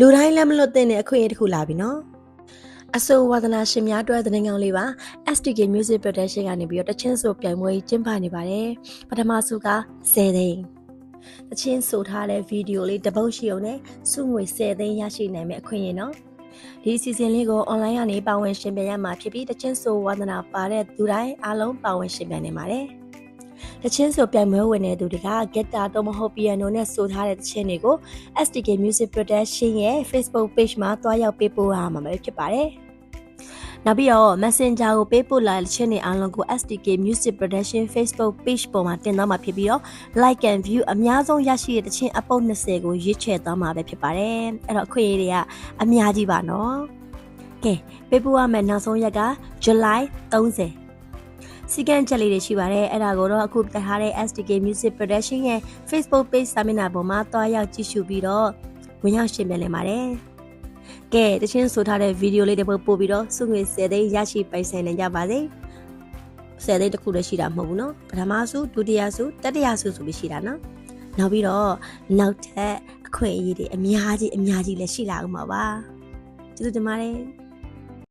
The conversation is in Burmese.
လူတိုင်းလည်းမလွတ်သင့်တဲ့အခွင့်အရေးတစ်ခုလာပြီနော်အဆိုဝါသနာရှင်များအတွက်သတင်းကောင်းလေးပါ STK Music Production ကနေပြီးတော့တချင်းဆိုပြိုင်ပွဲကြီးကျင်းပနေပါတယ်ပထမဆုက10သိန်းတချင်းဆိုထားတဲ့ဗီဒီယိုလေးတစ်ပုတ်ရှိအောင်နဲ့စုငွေ10သိန်းရရှိနိုင်မယ့်အခွင့်အရေးနော်ဒီအစီအစဉ်လေးကို online ကနေပါဝင်ရှင်ပြရမှာဖြစ်ပြီးတချင်းဆိုဝါသနာပါတဲ့သူတိုင်းအားလုံးပါဝင်ရှင်ပြနေပါတယ် တချင်းဆိုပြိုင်ပွဲဝင်တဲ့သူတွေက guitar တော့မဟုတ် piano နဲ့ဆိုထားတဲ့တချင်းတွေကို STK Music Production ရဲ့ Facebook page မှာတွားရောက်ပေးပို့ရမှာပဲဖြစ်ပါတယ်။နောက်ပြီးတော့ Messenger ကိုပေးပို့လာတဲ့ချင်းတွေအားလုံးကို STK Music Production Facebook page ပေါ်မှာတင်သွားမှာဖြစ်ပြီးတော့ like and view အများဆုံးရရှိတဲ့တချင်းအပုတ်20ကိုရွေးချယ်သွားမှာပဲဖြစ်ပါတယ်။အဲ့တော့အခွင့်အရေးတွေကအများကြီးပါနော်။ကဲပေးပို့ရမယ့်နောက်ဆုံးရက်က July 30 စီကံချက်လေးတွေရှိပါတယ်အဲ့ဒါကိုတော့အခုပြထားတဲ့ STK Music Production ရဲ့ Facebook page စာမျက်နှာပေါ်မှာတွားရောက်ကြည့်ရှုပြီးတော့ဝင်ရောက်ရှင်ပြန်နေပါတယ်ကဲတချင်းဆိုထားတဲ့ဗီဒီယိုလေးတွေပို့ပို့ပြီးတော့စုငွေ10သိန်းရရှိပိုင်ဆိုင်နိုင်ကြပါစေ10သိန်းတစ်ခုလည်းရှိတာမဟုတ်ဘူးเนาะပထမဆုဒုတိယဆုတတိယဆုဆိုပြီးရှိတာเนาะနောက်ပြီးတော့နောက်ထပ်အခွင့်အရေးတွေအများကြီးအများကြီးလည်းရှိလာဦးမှာပါကျေးဇူးတင်ပါတယ်